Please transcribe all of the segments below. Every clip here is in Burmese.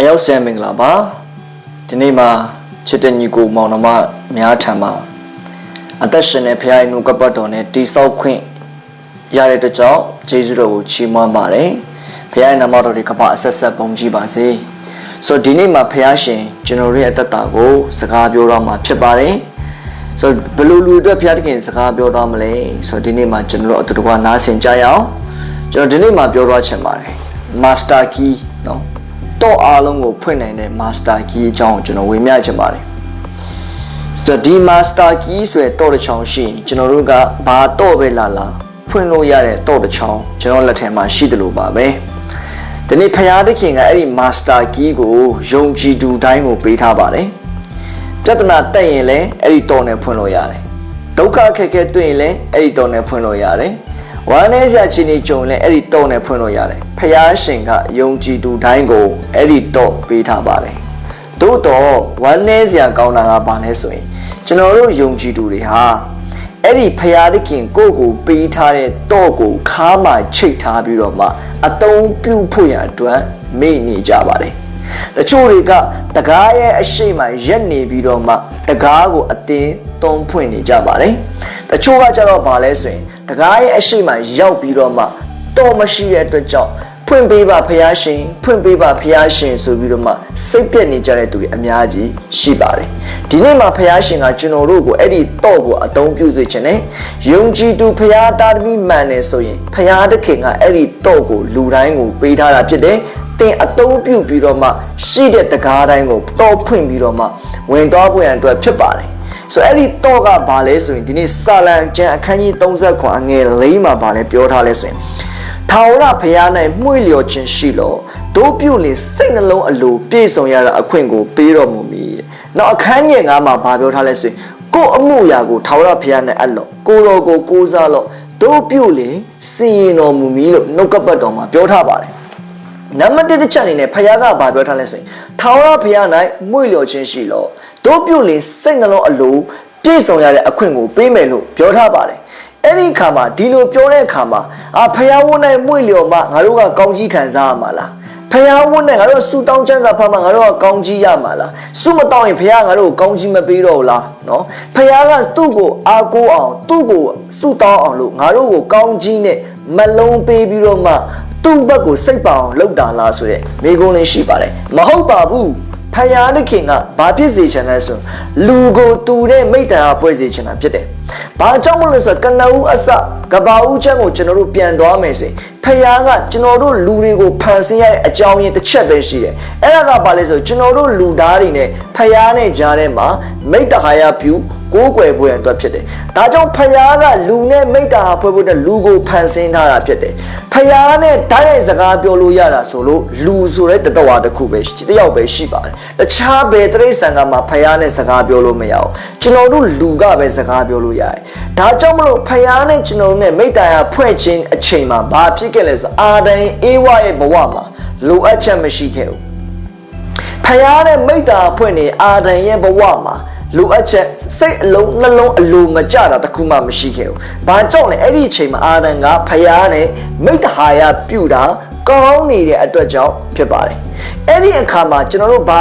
အရောက်ဆံမင်္ဂလာပါဒီနေ့မှာချစ်တဲ့ညီကိုမောင်နှမများထံမှာအသက်ရှင်တဲ့ဖခင်ရဲ့နှုတ်ကပတ်တော်နဲ့တိဆောက်ခွင့်ရတဲ့အတွက်ကြောင့်ကျေးဇူးတော်ကိုချီးမွမ်းပါတယ်ဖခင်ရဲ့နာမတော်တွေကပါအဆက်ဆက်ပုံကြီးပါစေဆိုဒီနေ့မှာဖခင်ရှင်ကျွန်တော်ရဲ့အသက်တာကိုစကားပြောတော့မှာဖြစ်ပါတယ်ဆိုဘလူလူအတွက်ဖခင်တခင်စကားပြောတော့မလဲဆိုဒီနေ့မှာကျွန်တော်တို့အတူတကွာနားဆင်ကြရအောင်ကျွန်တော်ဒီနေ့မှာပြောတော့ချင်ပါတယ် master key နော် တော့အားလုံးကိုဖွင့်နိုင်တဲ့ master key အကြောင်းကိုကျွန်တော်ဝေမျှချင်ပါတယ်ဆိုတော့ဒီ master key ဆိုတဲ့တော့တစ်ချောင်းရှိရင်ကျွန်တော်တို့ကဘာတော့ပဲလာလာဖွင့်လို့ရတဲ့တော့တစ်ချောင်းကျွန်တော်လက်ထဲမှာရှိတယ်လို့ပါပဲဒီနေ့ဖရာသခင်ကအဲ့ဒီ master key ကိုယုံကြည်သူတိုင်းကိုပေးထားပါတယ်ပြဿနာတက်ရင်လည်းအဲ့ဒီတော့နဲ့ဖွင့်လို့ရတယ်ဒုက္ခအခက်အခဲတွေ့ရင်လည်းအဲ့ဒီတော့နဲ့ဖွင့်လို့ရတယ် ဝမ်းနည်းစရာချင်းကြီးကြုံလည်းအဲ့ဒီတော့နဲ့ဖွင့်လို့ရတယ်ဖယားရှင်ကယုံကြည်သူတိုင်းကိုအဲ့ဒီတော့ပေးထားပါတယ်သို့တော့ဝမ်းနည်းစရာကောင်းတာကဘာလဲဆိုရင်ကျွန်တော်တို့ယုံကြည်သူတွေဟာအဲ့ဒီဖယားသခင်ကိုယ့်ကိုပေးထားတဲ့တော့ကိုခါမှချိတ်ထားပြီးတော့မှအတုံးပြုတ်ဖို့ရန်အတွက်မေ့နေကြပါတယ်တချို့တွေကတကားရဲ့အရှိမရက်နေပြီးတော့မှတကားကိုအတင်းသုံးဖွင့်နေကြပါတယ် တချို့ကကြတော့ဗာလဲဆိုရင်တကားရဲ့အရှိမရောက်ပြီးတော့မှတော့မရှိတဲ့အတွက်ကြောင့်ဖွင့်ပေးပါဖះရှင်ဖွင့်ပေးပါဖះရှင်ဆိုပြီးတော့မှစိတ်ပြက်နေကြတဲ့သူတွေအများကြီးရှိပါတယ်ဒီနေ့မှာဖះရှင်ကကျွန်တော်တို့ကိုအဲ့ဒီတော့ကိုအသုံးပြုစေခြင်းနဲ့ယုံကြည်သူဖះသားသမီးမှန်တယ်ဆိုရင်ဖះသခင်ကအဲ့ဒီတော့ကိုလူတိုင်းကိုပေးထားတာဖြစ်တယ်တင်အတုံးပြုတ်ပြီးတော့မှရှိတဲ့တကားတိုင်းကိုတော့ဖွင့်ပြီးတော့မှဝင်သွားဖို့ရန်အတွက်ဖြစ်ပါတယ် ဆိုအဲ့ဒီတော့ကဘာလဲဆိုရင်ဒီနေ့စာလံကျမ်းအခန်းကြီး30ခွန်အငယ်၄မှာဘာလဲပြောထားလဲဆိုရင်ထာဝရဘုရား၌မှု့လျော်ခြင်းရှိလို့တို့ပြုလေစိတ်နှလုံးအလိုပြည့်စုံရတာအခွင့်ကိုပေးတော်မူမည်။နောက်အခန်းငယ်9မှာဘာပြောထားလဲဆိုရင်ကိုယ်အမှုရာကိုထာဝရဘုရား၌အပ်လို့ကိုယ်တော်ကိုကိုးစားလို့တို့ပြုလေစီရင်တော်မူမည်လို့နှုတ်ကပတ်တော်မှာပြောထားပါတယ်။နံပါတ်1တစ်ချက်အနေနဲ့ဖခင်ကဘာပြောထားလဲဆိုရင်ထာဝရဘုရား၌မှု့လျော်ခြင်းရှိလို့ တို့ပြုလေစိတ်နှလုံးအလိုပြည့်စုံရတဲ့အခွင့်ကိုပေးမယ်လို့ပြောထားပါတယ်။အဲ့ဒီအခါမှာဒီလိုပြောတဲ့အခါမှာအာဖယားဝန်း၌မွေ့လျော်မှငါတို့ကကောင်းကြီးခံစားရမှာလားဖယားဝန်းနဲ့ငါတို့ဆူတောင်းချမ်းသာဖတ်မှငါတို့ကကောင်းကြီးရမှာလားဆုမတောင်းရင်ဖယားငါတို့ကိုကောင်းကြီးမပေးတော့ဘူးလားနော်ဖယားကသူ့ကိုအားကိုးအောင်သူ့ကိုဆူတောင်းအောင်လို့ငါတို့ကိုကောင်းကြီးနဲ့မလုံးပေးပြီးတော့မှသူ့ဘက်ကိုစိတ်ပါအောင်လှုပ်တာလားဆိုတဲ့မိကုန်းလေးရှိပါတယ်မဟုတ်ပါဘူး ဖယားသခင်ကဘာဖြစ်စေချင်လဲဆိုလူကိုတူတဲ့မိတ္တရာပွဲစေချင်တာဖြစ်တယ်။ဘာကြောင့်မလို့ဆိုကနဦးအစကဘာဦးချမ်းကိုကျွန်တော်တို့ပြန်သွားမယ်ဆိုရင်ဖယားကကျွန်တော်တို့လူတွေကိုဖန်ဆင်းရတဲ့အကြောင်းရင်းတစ်ချက်ပဲရှိတယ်။အဲ့ဒါကဘာလဲဆိုကျွန်တော်တို့လူသားတွေနဲ့ဖယားနဲ့ကြားထဲမှာမိတ္တဟာယပြု ကိုးကွယ်ဖို့ရန်အတွက်ဖြစ်တယ်။ဒါကြောင့်ဖယားကလူနဲ့မိတ္တဟာဖွဲ့ဖို့တဲ့လူကိုဖန်ဆင်းထားတာဖြစ်တယ်။ဖယားနဲ့ဓာတ်ရိုက်စကားပြောလို့ရတာဆိုလို့လူဆိုတဲ့တတဝါတစ်ခုပဲရှိတယောက်ပဲရှိပါတယ်။တခြားဘယ်တရိษံကမှဖယားနဲ့စကားပြောလို့မရအောင်။ကျွန်တော်တို့လူကပဲစကားပြောလို့ရတယ်။ဒါကြောင့်မလို့ဖယားနဲ့ကျွန်တော်နဲ့မိတ္တဟာဖွဲ့ခြင်းအချိန်မှာဘာဖြစ်ခဲ့လဲဆိုအာဒံအေဝရဲ့ဘဝမှာလိုအပ်ချက်မရှိခဲ့ဘူး။ဖယားနဲ့မိတ္တဟာဖွဲ့နေအာဒံရဲ့ဘဝမှာ လိုအပ်ချက်စိတ်အလုံးနှလုံးအလိုမကျတာတခုမှမရှိခဲ့ဘူး။ဘာကြောင့်လဲအဲ့ဒီအချိန်မှာအာဒံကဖယားနဲ့မိတ္တဟာယပြုတာကောင်းနေတဲ့အတွက်ကြောင့်ဖြစ်ပါတယ်။အဲ့ဒီအခါမှာကျွန်တော်တို့ဘာ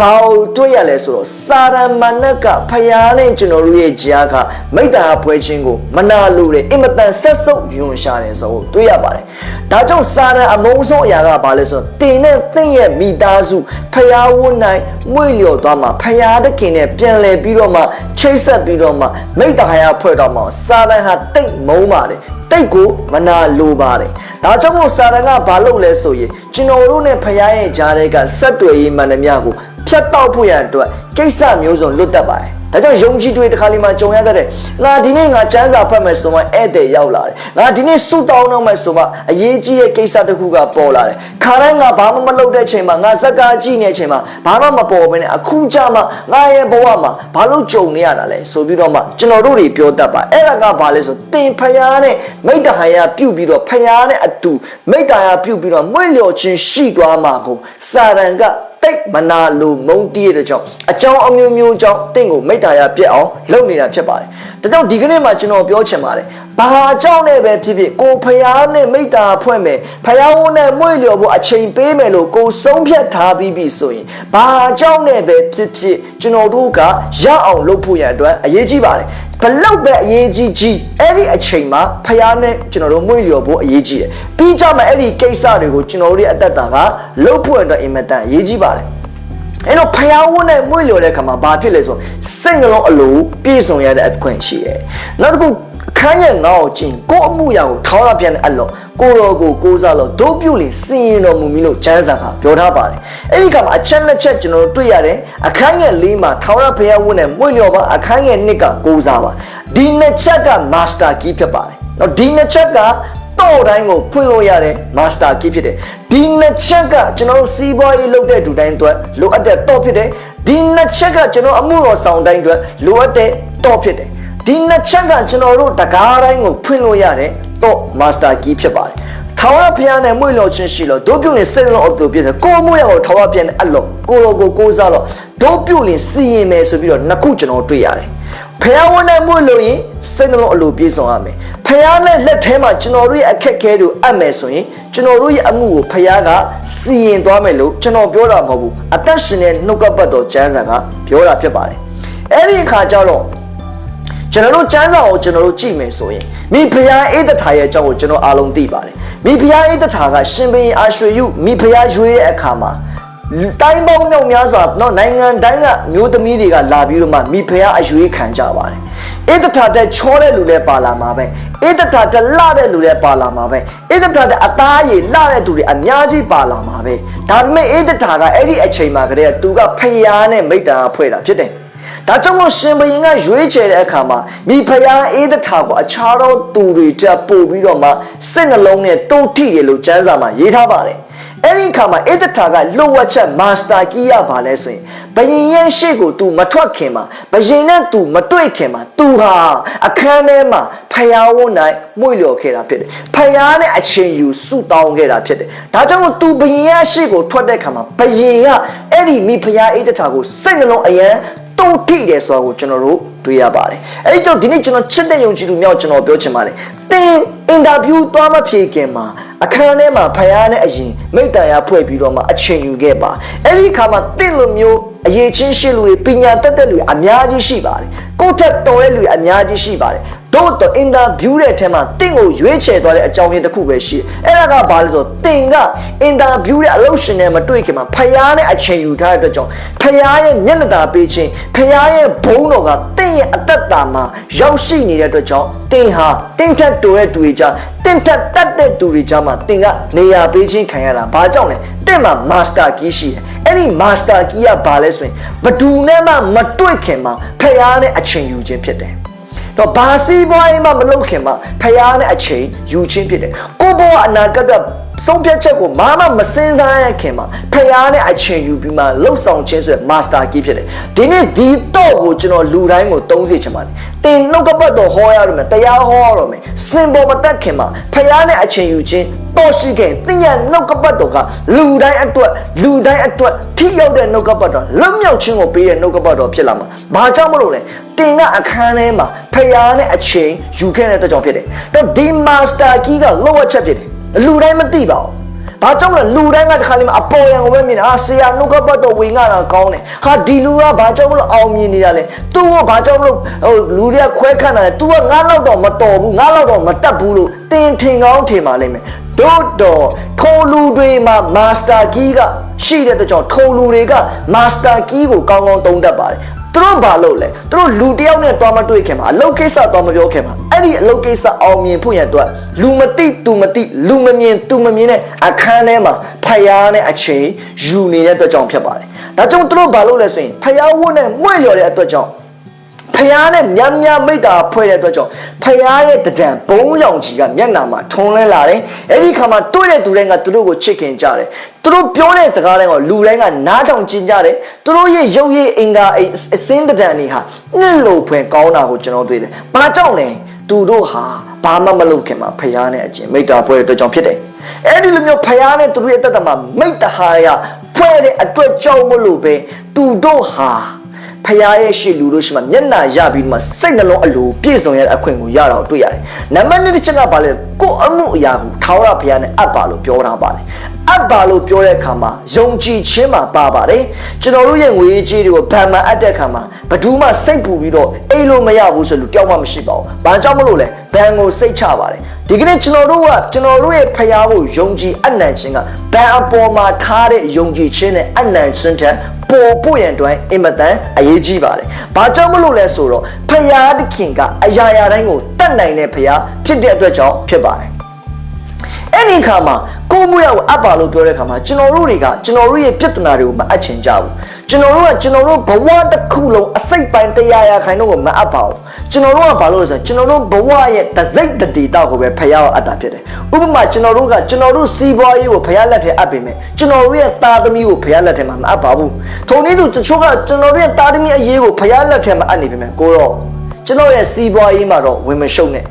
ဘာကိုတွေ့ရလဲဆိုတော့စာရမဏတ်ကဖယားနဲ့ကျွန်တော်တို့ရဲ့ကြားကမိတ္တဟာဖွဲခြင်းကိုမနာလိုတယ်အင်မတန်ဆက်ဆုပ်ယွန်ရှာတယ်ဆိုတော့တွေ့ရပါတယ်။ဒါကြောင့်စာရအမုန်းဆုံးအရာကဘာလဲဆိုတော့တင်နဲ့သင်ရဲ့မိသားစုဖယားဝတ်နိုင်မွေ့လျော်သွားမှာဖယားတခင်နဲ့ပြန်လည်ပြီးတော့မှချိတ်ဆက်ပြီးတော့မှမိတ္တဟာယဖွဲ့တော့မှစာရဟာတိတ်မုန်းပါတယ်တိတ်ကိုမနာလိုပါတယ်ဒါကြောင့်မို့စာရကဘာလုပ်လဲဆိုရင်ကျွန်တော်တို့နဲ့ဖယားရဲ့ကြားတွေကဆက်တွေ့ရေးမှန်သမျှကို ဖြတ်တောက်ဖို့ရန်အတွက်ကိစ္စမျိုးစုံလွတ်တတ်ပါတယ်ဒါကြောင့်ယုံကြည်တွေတစ်ခါလေးမှကြုံရတတ်တယ်။ငါဒီနေ့ငါစမ်းစာဖတ်မယ်ဆိုမှဧည့်သည်ရောက်လာတယ်။ငါဒီနေ့ဆုတောင်းတော့မယ်ဆိုမှအရေးကြီးတဲ့ကိစ္စတစ်ခုကပေါ်လာတယ်။ခါတိုင်းငါဘာမှမလုပ်တဲ့ချိန်မှာငါဇက်ကာကြည့်နေတဲ့ချိန်မှာဘာမှမပေါ်ဘဲနဲ့အခုကြမှာငါရဲ့ဘဝမှာဘာလို့ကြုံနေရတာလဲဆိုပြီးတော့မှကျွန်တော်တို့တွေပြောတတ်ပါအဲ့ဒါကဘာလဲဆိုတင်ဖယားနဲ့မိတ္တဟာယပြုတ်ပြီးတော့ဖယားနဲ့အတူမိတ္တဟာယပြုတ်ပြီးတော့မွေ့လျော်ခြင်းရှိသွားမှာကိုစာရန်က တိတ်မနာလိုမုန်းတီးတဲ့ကြောင့်အကြောင်းအမျိုးမျိုးကြောင့်တင့်ကိုမိတ္တတာရပြက်အောင်လုပ်နေတာဖြစ်ပါတယ် ဒါကြောင့်ဒီကနေ့မှာကျွန်တော်ပြောချင်ပါတယ်ဘာကြောင့်လဲပဲဖြစ်ဖြစ်ကိုဖျားနဲ့မိတ္တာဖွဲ့မယ်ဖျားဝန်းနဲ့မွေ့လျော်ဖို့အချိန်ပေးမယ်လို့ကိုဆုံးဖြတ်ထားပြီးပြီဆိုရင်ဘာကြောင့်လဲပဲဖြစ်ဖြစ်ကျွန်တော်တို့ကရအောင်လုပ်ဖို့ရန်အတွက်အရေးကြီးပါတယ်ဘလောက်ပဲအရေးကြီးကြီးအဲ့ဒီအချိန်မှာဖျားနဲ့ကျွန်တော်တို့မွေ့လျော်ဖို့အရေးကြီးတယ်ပြီးကြမှာအဲ့ဒီကိစ္စတွေကိုကျွန်တော်တို့ရဲ့အသက်တာကလုပ်ဖို့အတွက်အင်မတန်အရေးကြီးပါတယ် အဲ့တော့ဖျားဝန်းနဲ့မွေ့လျော်တဲ့ခါမှာဘာဖြစ်လဲဆိုစိတ်နှလုံးအလိုပြည့်စုံရတဲ့အခွင့်ရှိတယ်နောက်တစ်ခုခန်းရဲ့ငါ့ကိုကျင်ကိုအမှုရာကိုထောင်းရပြန်တဲ့အလောကိုတော်ကိုကိုးစားလို့ဒုပြုတ်လင်စင်ရင်တော်မူမီလို့ကျမ်းစာကပြောထားပါတယ်အဲ့ဒီကမှာအချက်နှစ်ချက်ကျွန်တော်တို့တွေ့ရတယ်အခန်းငယ်လေးမှာထောင်းရဖျားဝန်းနဲ့မွေ့လျော်ပါအခန်းငယ်နှစ်ကကိုးစားပါဒီနှစ်ချက်က master key ဖြစ်ပါတယ်နော်ဒီနှစ်ချက်ကတော့တိုင်းကိုဖွင့်လို့ရတဲ့ master key ဖြစ်တယ် ဒီနှစ်ချက်ကကျွန်တော်တို့စီးပွားရေးလုပ်တဲ့လူတိုင်းအတွက်လိုအပ်တဲ့တော့ဖြစ်တယ်ဒီနှစ်ချက်ကကျွန်တော်အမှုတော်ဆောင်တိုင်းအတွက်လိုအပ်တဲ့တော့ဖြစ်တယ်ဒီနှစ်ချက်ကကျွန်တော်တို့တကားတိုင်းကိုဖွင့်လို့ရတဲ့တော့ master key ဖြစ်ပါတယ်ထာဝရဘုရားနဲ့မွေ့လျော်ခြင်းရှိလို့ဒုပြုလင်စိတ်လုံးအတူပြည့်တယ်ကိုမှုရကိုထာဝရဘုရားနဲ့အလောကိုလိုကိုကိုးစားလို့ဒုပြုလင်စီရင်မယ်ဆိုပြီးတော့နှစ်ခုကျွန်တော်တွေ့ရတယ် ဖះဝနဲ့မွေ့လို့ရင်စိတ်နှလုံးအလိုပြေဆုံးရမယ်ဖះနဲ့လက်ထဲမှာကျွန်တော်တို့ရဲ့အခက်အခဲတွေအပ်မယ်ဆိုရင်ကျွန်တော်တို့ရဲ့အမှုကိုဖះကစီရင်သွားမယ်လို့ကျွန်တော်ပြောတာမဟုတ်ဘူးအသက်ရှင်တဲ့နှုတ်ကပတ်တော်ကျမ်းစာကပြောတာဖြစ်ပါတယ်အဲ့ဒီအခါကျတော့ကျွန်တော်တို့ကျမ်းစာကိုကျွန်တော်တို့ကြည့်မယ်ဆိုရင်မိဖုရားအေးတထာရဲ့အကြောင်းကိုကျွန်တော်အားလုံးသိပါတယ်မိဖုရားအေးတထာကရှင်ဘုရင်အာရွှေယုမိဖုရားရွေးတဲ့အခါမှာ တိုင်းပေါင်းမြောက်များစွာနော်နိုင်ငံတိုင်းကမျိုးသမီးတွေကလာပြီးတော့မှမိဖုရားအယူခံကြပါတယ်ဧတထာတဲ့ချောတဲ့လူလည်းပါလာမှာပဲဧတထာတဲ့လှတဲ့လူလည်းပါလာမှာပဲဧတထာတဲ့အသားရည်လှတဲ့သူတွေအများကြီးပါလာမှာပဲဒါပေမဲ့ဧတထာကအဲ့ဒီအချိန်မှာကတည်းကသူကဖျားနဲ့မိတ္တာဖွဲ့တာဖြစ်တယ်ဒါကြောင့်မို့ရှင်ဘရင်ကရွေးချယ်တဲ့အခါမှာမိဖုရားဧတထာကိုအခြားသောသူတွေတက်ပို့ပြီးတော့မှစိတ်နှလုံးနဲ့တုတ်ထိတယ်လို့ကျမ်းစာမှာရေးထားပါတယ် အဲ့ဒီအခါမှာအေးတထာကလှုပ်ဝက်ချက်မာစတာကီးရပါလဲဆိုရင်ဘယင်ရဲ့ရှေ့ကို तू မထွက်ခင်မှာဘယင်နဲ့ तू မတွေ့ခင်မှာ तू ဟာအခန်းထဲမှာဖယားဝန်းနိုင်မွေ့လျော်ခဲ့တာဖြစ်တယ်ဖယားနဲ့အချင်းယူဆုတောင်းခဲ့တာဖြစ်တယ်ဒါကြောင့်မို့ तू ဘယင်ရဲ့ရှေ့ကိုထွက်တဲ့ခါမှာဘယင်ကအဲ့ဒီမိဖယားအေးတထာကိုစိတ်နှလုံးအယံ တုံထိတယ်ဆိုတာကိုကျွန်တော်တို့တွေ့ရပါတယ်။အဲဒီတော့ဒီနေ့ကျွန်တော်ချစ်တဲ့ယုံကြည်သူများကိုကျွန်တော်ပြောချင်ပါတယ်။သင်အင်တာဗျူးသွားမဖြေခင်မှာအခန်းထဲမှာဖယားနဲ့အရင်မိတ္တရာဖွဲ့ပြီးတော့မှအချိန်ယူခဲ့ပါ။အဲဒီအခါမှာသင်လိုမျိုးအရေးချင်းရှိလူတွေပညာတတ်တဲ့လူတွေအများကြီးရှိပါတယ်။ကိုယ့်ထက်တော်တဲ့လူတွေအများကြီးရှိပါတယ်။ တို့တော့အင်တာဗျူးတဲ့အထက်မှာတင့်ကိုရွေးချယ်သွားတဲ့အကြောင်းရင်းတစ်ခုပဲရှိ။အဲ့ဒါကဘာလဲဆိုတော့တင်ကအင်တာဗျူးတဲ့အလုပ်ရှင်နဲ့မတွေ့ခင်မှာဖယားနဲ့အချိန်ယူထားတဲ့အတွက်ကြောင့်ဖယားရဲ့မျက်နှာသာပေးခြင်းဖယားရဲ့ဘုန်းတော်ကတင့်ရဲ့အသက်တာမှာရောက်ရှိနေတဲ့အတွက်ကြောင့်တင်ဟာတင့်ထက်တူတဲ့သူတွေကြားတင့်ထက်တတ်တဲ့သူတွေကြားမှာတင်ကနေရာပေးခြင်းခံရတာဘာကြောင့်လဲတင့်မှာမာစတာကီးရှိတယ်အဲ့ဒီမာစတာကီးကဘာလဲဆိုရင်ဘသူနဲ့မှမတွေ့ခင်မှာဖယားနဲ့အချိန်ယူခြင်းဖြစ်တယ် တော့ဘာစီးပွားရေးမှမလုပ်ခင်မှာဖယားနဲ့အချိန်ယူချင်းဖြစ်တယ်ကိုဘဝအနာဂတ်ကဆုံးဖြတ်ချက်ကိုမာမမစင်စားရခင်မှာဖယားနဲ့အချိန်ယူပြီးမှလှုပ်ဆောင်ခြင်းဆိုရယ် master key ဖြစ်တယ်ဒီနေ့ဒီတော့ကိုကျွန်တော်လူတိုင်းကိုသုံးစေချင်ပါတယ်တင်နှုတ်ကပတ်တော်ဟောရတော့မယ်တရားဟောရတော့မယ်စင်ပေါ်မတက်ခင်မှာဖယားနဲ့အချိန်ယူခြင်း တော့ရှိခင်တင်ရနှုတ်ကပတ်တော်ကလူတိုင်းအတွက်လူတိုင်းအတွက်ထိရောက်တဲ့နှုတ်ကပတ်တော်လွတ်မြောက်ခြင်းကိုပေးတဲ့နှုတ်ကပတ်တော်ဖြစ်လာမှာဘာကြောင့်မလို့လဲတင်ကအခန်းထဲမှာဖယားနဲ့အချိန်ယူခဲ့တဲ့အတွက်ကြောင့်ဖြစ်တယ်တော့ဒီ master key ကလောအချက်ဖြစ်တယ်လူတိုင်းမသိပါဘူး။ဘာကြောင့်လဲလူတိုင်းကတခါလေးမှာအပေါ်ရံကိုပဲမြင်တာ။ဟာဆရာနှုတ်ကပတ်တော်ဝင်ငါတာကောင်းတယ်။ဟာဒီလူကဘာကြောင့်မလို့အောင်မြင်နေတာလဲ။ तू ကဘာကြောင့်မလို့ဟိုလူတွေကခွဲခန့်တာလဲ။ तू ကငါလောက်တော့မတော်ဘူး။ငါလောက်တော့မတက်ဘူးလို့တင်ထင်ကောင်းထင်ပါလိမ့်မယ်။ တို့တော့ထိုလူတွေမှာ master key ကရှိတဲ့အတွက်ကြောင့်ထိုလူတွေက master key ကိုကောင်းကောင်းသုံးတတ်ပါတယ်။သူတို့ဘာလုပ်လဲသူတို့လူတယောက်နဲ့သွားမတွေ့ခင်မှာအလုတ်ကိစ္စသွားမပြောခင်မှာအဲ့ဒီအလုတ်ကိစ္စအောင်မြင်ဖို့ရန်အတွက်လူမသိသူမသိလူမမြင်သူမမြင်တဲ့အခန်းထဲမှာဖယားနဲ့အချိန်ယူနေတဲ့အတွက်ကြောင့်ဖြစ်ပါတယ်ဒါကြောင့်သူတို့ဘာလုပ်လဲဆိုရင်ဖယားဝတ်နဲ့မွေ့လျော်တဲ့အတွက်ကြောင့် ဖယားနဲ့မြတ်မြတ်မိတ္တာဖွဲ့တဲ့အတွက်ကြောင့်ဖယားရဲ့တဒံဘုံရောင်ကြီးကမျက်နှာမှာထုံလင်းလာတယ်အဲ့ဒီခါမှာတွေ့တဲ့သူတိုင်းကသူတို့ကိုချစ်ခင်ကြတယ်သူတို့ပြောတဲ့စကားတိုင်းကိုလူတိုင်းကနားထောင်ကျင်ကြတယ်သူတို့ရဲ့ရုပ်ရည်အင်္ဂါအစင်းတဒံတွေဟာနှစ်လိုဖွယ်ကောင်းတာကိုကျွန်တော်တွေ့တယ်ဘာကြောင့်လဲသူတို့ဟာဘာမှမလုပ်ခင်မှာဖယားနဲ့အကျင့်မိတ္တာဖွဲ့တဲ့အတွက်ကြောင့်ဖြစ်တယ်အဲ့ဒီလိုမျိုးဖယားနဲ့သူတို့ရဲ့တက်တမှာမိတ္တဟာရဖွဲ့တဲ့အတွက်ကြောင့်မလို့ပဲသူတို့ဟာ ဖဖရာရဲ့ရှေ့လူလို့ရှိမှမျက်နှာရပြီးမှစိတ်နှလုံးအလိုပြည့်စုံရတဲ့အခွင့်ကိုရတော့တွေ့ရတယ်နံပါတ်1တစ်ချက်ကဘာလဲကိုယ်အမှုအရာကိုထာဝရဘုရားနဲ့အပ်ပါလို့ပြောထားပါတယ်အပ်ပါလို့ပြောတဲ့အခါမှာယုံကြည်ခြင်းမှာပါပါတယ်ကျွန်တော်တို့ရဲ့ငွေကြေးတွေကိုဗန်မှန်အပ်တဲ့အခါမှာဘယ်သူမှစိတ်ပူပြီးတော့အိတ်လို့မရဘူးဆိုလို့တယောက်မှမရှိပါဘူးဘာကြောင့်မလို့လဲဘန်ကိုစိတ်ချပါတယ်ဒီကနေ့ကျွန်တော်တို့ကကျွန်တော်တို့ရဲ့ဖရာကိုယုံကြည်အနံ့ခြင်းကဘန်အပေါ်မှာထားတဲ့ယုံကြည်ခြင်းနဲ့အနံ့ခြင်းတဲ့ ပေါ်ဖို့ရန်အတွက်အင်မတန်အရေးကြီးပါတယ်။ဘာကြောင့်မလို့လဲဆိုတော့ဖရာသခင်ကအရာရာတိုင်းကိုတတ်နိုင်တဲ့ဖရာဖြစ်တဲ့အတွက်ကြောင့်ဖြစ်ပါတယ်။အဲ့ဒီခါမှာကိုမှုရကိုအပ်ပါလို့ပြောတဲ့ခါမှာကျွန်တော်တို့တွေကကျွန်တော်တို့ရဲ့ပြဿနာတွေကိုမအပ်ချင်ကြဘူး။ ကျွန်တော်တို့ကကျွန်တော်တို့ဘဝတစ်ခုလုံးအစိတ်ပိုင်းတရားရာခိုင်တော့ကိုမအပ်ပါဘူး။ကျွန်တော်တို့ကဘာလို့လဲဆိုတော့ကျွန်တော်တို့ဘဝရဲ့တစိတ်တတိတောက်ကိုပဲဖရာကိုအပ်တာဖြစ်တယ်။ဥပမာကျွန်တော်တို့ကကျွန်တော်တို့စီးပွားရေးကိုဖရာလက်ထဲအပ်ပေမဲ့ကျွန်တော်တို့ရဲ့သားသမီးကိုဖရာလက်ထဲမှာမအပ်ပါဘူး။ထုံနည်းသူတချို့ကကျွန်တော်တို့ရဲ့သားသမီးအရေးကိုဖရာလက်ထဲမှာအပ်နေပေမဲ့ကိုတော့ကျွန်တော်ရဲ့စီးပွားရေးမှာတော့ဝင်မရှုံနဲ့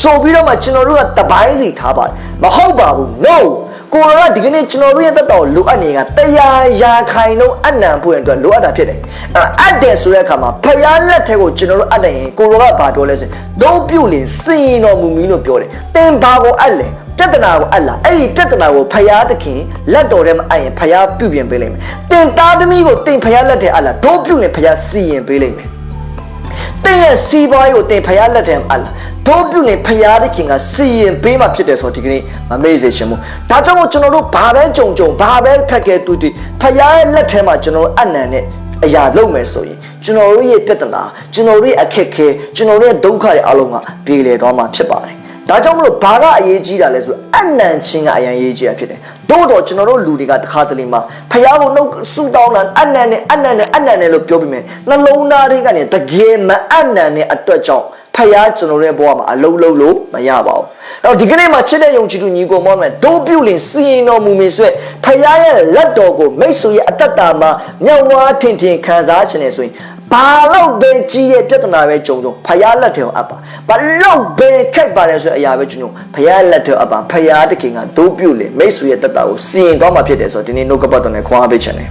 ဆိုပြီးတော့မှကျွန်တော်တို့ကတပိုင်းစီထားပါတယ်မဟုတ်ပါဘူး no ကိုရောကဒီကနေ့ကျွန်တော်တို့ရဲ့တက်တော်လိုအပ်နေတာတရားရာခိုင်လုံးအနံဖို့အတွက်လိုအပ်တာဖြစ်တယ်အဲ့အပ်တယ်ဆိုတဲ့အခါမှာဖယားလက်ထဲကိုကျွန်တော်တို့အပ်တယ်ရင်ကိုရောကဘာပြောလဲဆိုရင်ဒုံပြုတ်လင်စင်ရင်တော်မူမီလို့ပြောတယ်တင်ဘာကိုအပ်လဲပြဿနာကိုအပ်လာအဲ့ဒီပြဿနာကိုဖယားသခင်လက်တော်ထဲမှာအပ်ရင်ဖယားပြုတ်ပြင်ပေးလိမ့်မယ်တင်သားသမီးကိုတင်ဖယားလက်ထဲအပ်လာဒုံပြုတ်လင်ဖယားစီရင်ပေးလိမ့်မယ် တင်ရဲ့စီးပွားရေးကိုတင်ဖယားလက်ထဲမှာအပ်လာတို့ပြုနေဖရာသခင်ကစီရင်ပေးမှဖြစ်တယ်ဆိုတော့ဒီကနေ့မမေ့စေချင်ဘူးဒါကြောင့်ကျွန်တော်တို့ဘာပဲကြုံကြုံဘာပဲခက်ခဲတူတူဖရာရဲ့လက်ထဲမှာကျွန်တော်တို့အနံနဲ့အရာလုပ်မယ်ဆိုရင်ကျွန်တော်တို့ရဲ့ပြဿနာကျွန်တော်တို့ရဲ့အခက်ခဲကျွန်တော်တို့ရဲ့ဒုက္ခတွေအလုံးကပြေလည်သွားမှာဖြစ်ပါတယ် ဒါကြောင့်မလို့ဘာကအရေးကြီးတာလဲဆိုအနံချင်းကအရင်ရေးကြီးတာဖြစ်တယ်။တို့တော့ကျွန်တော်တို့လူတွေကတခါတလေမှာဖះကိုနှုတ်ဆူတောင်းတာအနံနဲ့အနံနဲ့အနံနဲ့လို့ပြောပြီးမယ်နှလုံးသားတွေကနေတကယ်မအနံနဲ့အတွက်ကြောင့်ဖယားကျွန်တော်ရဲ့ဘဝမှာအလုံးလုံးလို့မရပါဘူး။အဲ့တော့ဒီကနေ့မှာချစ်တဲ့ယုံကြည်သူညီကိုမောင်မယ်ဒိုးပြုလင်စီရင်တော်မူမင်းဆွဲဖယားရဲ့လက်တော်ကိုမိတ်ဆွေရဲ့အတ္တတာမှာမြောက်ဝါထင်ထင်ခံစားခြင်းနဲ့ဆိုရင် ဘာလို့ပဲကြီးရဲ့ပြဿနာပဲကြုံကြုံဖယားလက်ထဲကိုအပ်ပါဘာလို့ပဲခက်ပါတယ်ဆိုတဲ့အရာပဲကြုံကြုံဖယားလက်ထဲကိုအပ်ပါဖယားတခင်ကဒိုးပြုလင်မိတ်ဆွေရဲ့တတ္တာကိုစီရင်တော်မှာဖြစ်တယ်ဆိုတော့ဒီနေ့နှုတ်ကပတ်တော်နဲ့ခွာပေးခြင်းနဲ့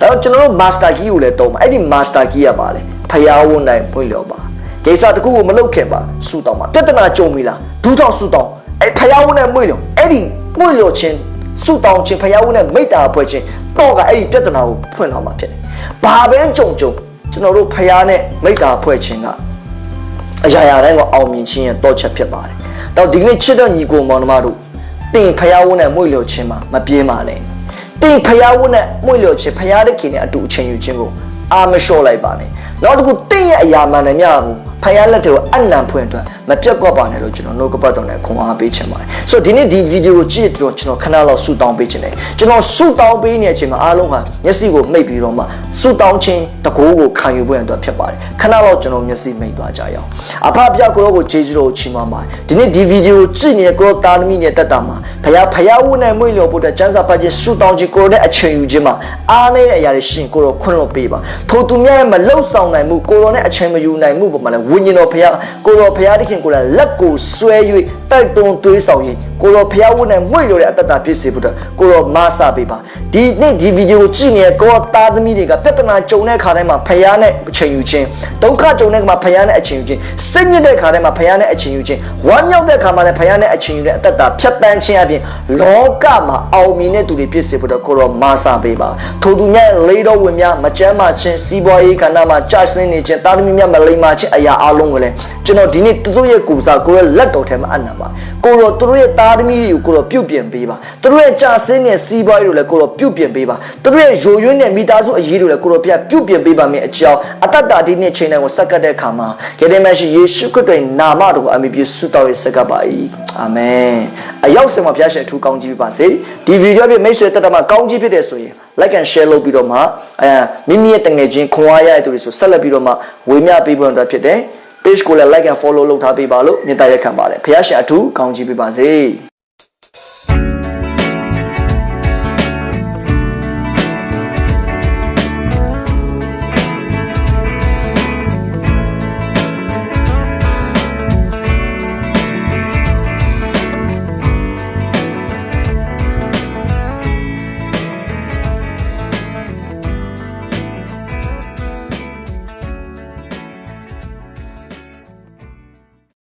ဒါတော့ကျွန်တော်တို့ master key ကိုလည်းတုံးပါအဲ့ဒီ master key ကပါလေဖယားဝန်တိုင်းဖွင့်လျော်ပါကိစ္စတခုကိုမလုပ်ခင်ပါဆူတောင်းပါပြဿနာကြုံပြီလားဒူးထောက်ဆူတောင်းအဲ့ဖယားဝန်နဲ့မွေ့လို့အဲ့ဒီမွေ့လို့ချင်းဆူတောင်းချင်းဖယားဝန်နဲ့မိတ္တာဖွဲ့ချင်းတော့ကအဲ့ဒီပြဿနာကိုဖွင့်တော့မှာဖြစ်တယ်ဘာပဲကြုံကြုံ ကျွန်တော်တို့ဖယားနဲ့မိတ္တာဖွဲ့ချင်းကအရာရာတိုင်းကိုအောင်မြင်ခြင်းရဲ့တော့ချက်ဖြစ်ပါတယ်တော့ဒီကနေ့ချစ်တဲ့ညီကိုမောင်နှမတို့တင်ဖယားဝန်နဲ့မွေ့လို့ချင်းမှာမပြေးပါနဲ့တင်ဖယားဝန်နဲ့မွေ့လို့ချင်းဖယားတဲ့ခင်နဲ့အတူအချိန်ယူခြင်းကိုအာမလျှော့လိုက်ပါနဲ့နောက်တစ်ခုတင့်ရဲ့အရာမှန်တယ်များဘူး ဖယားလက်တွေကိုအနံဖွင့်အတွက်မပြတ်ကွက်ပါနဲ့လို့ကျွန်တော်နှုတ်ကပတ်တော်နဲ့ခွန်အားပေးချင်ပါတယ်ဆိုတော့ဒီနေ့ဒီဗီဒီယိုကိုကြည့်တော့ကျွန်တော်ခဏလောက်ဆူတောင်းပေးချင်တယ်ကျွန်တော်ဆူတောင်းပေးနေတဲ့အချိန်မှာအားလုံးဟာမျက်စိကိုမိတ်ပြီးတော့မှဆူတောင်းခြင်းတကိုးကိုခံယူဖို့အတွက်ဖြစ်ပါတယ်ခဏလောက်ကျွန်တော်မျက်စိမိတ်သွားကြရအောင်အဖပြကိုရောကိုဂျေဇူးတော်ကိုချီးမွမ်းပါတယ်ဒီနေ့ဒီဗီဒီယိုကိုကြည့်နေတဲ့ကိုရောသားသမီးနဲ့တက်တာမှာဖယားဖယားဝတ်နဲ့မွေ့လျော်ဖို့အတွက်စံစာပတ်ခြင်းဆူတောင်းခြင်းကိုရောနဲ့အချိန်ယူခြင်းမှာအားနည်းတဲ့အရာတွေရှိရင်ကိုရောခွင့်လွှတ်ပေးပါထိုသူများရဲ့မလှုပ်ဆောင်နိုင်မှုကိုရောနဲ့အချိန်မယူနိုင်မှုပုံမှာလည်းဝိညာဉ်တော်ဖယားကိုရောဖယားတခင်ကိုလည်းလက်ကိုဆွဲ၍တိုက်တွန်းသွေးဆောင်ရင်ကိုရောဖယားဝတ်နဲ့မွေ့လျော်တဲ့အတ္တတာဖြစ်စေဖို့အတွက်ကိုရောမဆပေးပါဒီနေ့ဒီဗီဒီယိုကိုကြည့်နေတဲ့ကိုရောသားသမီးတွေကပြဿနာကြုံတဲ့ခါတိုင်းမှာဖယားနဲ့အချိန်ယူခြင်းဒုက္ခကြုံတဲ့ခါမှာဖယားနဲ့အချိန်ယူခြင်းစိတ်ညစ်တဲ့ခါတိုင်းမှာဖယားနဲ့အချိန်ယူခြင်းဝမ်းမြောက်တဲ့ခါမှာလည်းဖယားနဲ့အချိန်ယူတဲ့အတ္တတာဖြတ်တန်းခြင်းအပြင်လောကမှာအောင်မြင်တဲ့သူတွေဖြစ်စေဖို့အတွက်ကိုရောမဆပေးပါထိုသူများလေးတော်ဝင်များမကြမ်းမာခြင်းစီးပွားရေးကဏ္ဍမှာကြာဆင်းနေခြင်းသားသမီးများမလိမ္မာခြင်းအရာအလုံးကိုလည်းကျွန်တော်ဒီနေ့သူတို့ရဲ့ကိုယ်စားကိုရောလက်တော်ထဲမှာအနံပါကိုရောသူတို့ရဲ့သားသမီးတွေကိုကိုရောပြုတ်ပြင်ပေးပါသူတို့ရဲ့ကြာဆင်းတဲ့စီးပွားရေးကိုလည်းကိုရောပြုတ်ပြင်ပေးပါသူတို့ရဲ့ယိုယွင်းတဲ့မိသားစုအရေးတွေကိုလည်းကိုရောပြပြုတ်ပြင်ပေးပါမယ်အကြောင်းအတ္တတာဒီနေ့ချိန်တိုင်းကိုစက္ကတ်တဲ့အခါမှာကယ်တင်မရှိယေရှုခရစ်တော်နာမတော်ကိုအမိပြုဆုတောင်းရစက္ကပ်ပါ၏အာမင်အရောက်စင်မှာဘုရားရှင်အထူးကောင်းကြီးပေးပါစေဒီဗီဒီယိုပြမိတ်ဆွေတက်တာမှာကောင်းကြီးဖြစ်တဲ့ဆိုရင် like and share လုပ်ပြီးတော့မှအဲမိမိရဲ့တငယ်ချင်းခွန်အားရတဲ့သူတွေဆိုဆက်လက်ပြီးတော့မှဝေမျှပေးဖို့အတွက်ဖြစ်တယ် page ကိုလည်း like and follow လုပ်ထားပေးပါလို့မြတ်တရက်ခံပါတယ်ဖခင်ရှင်အထူးကောင်းချီးပေးပါစေ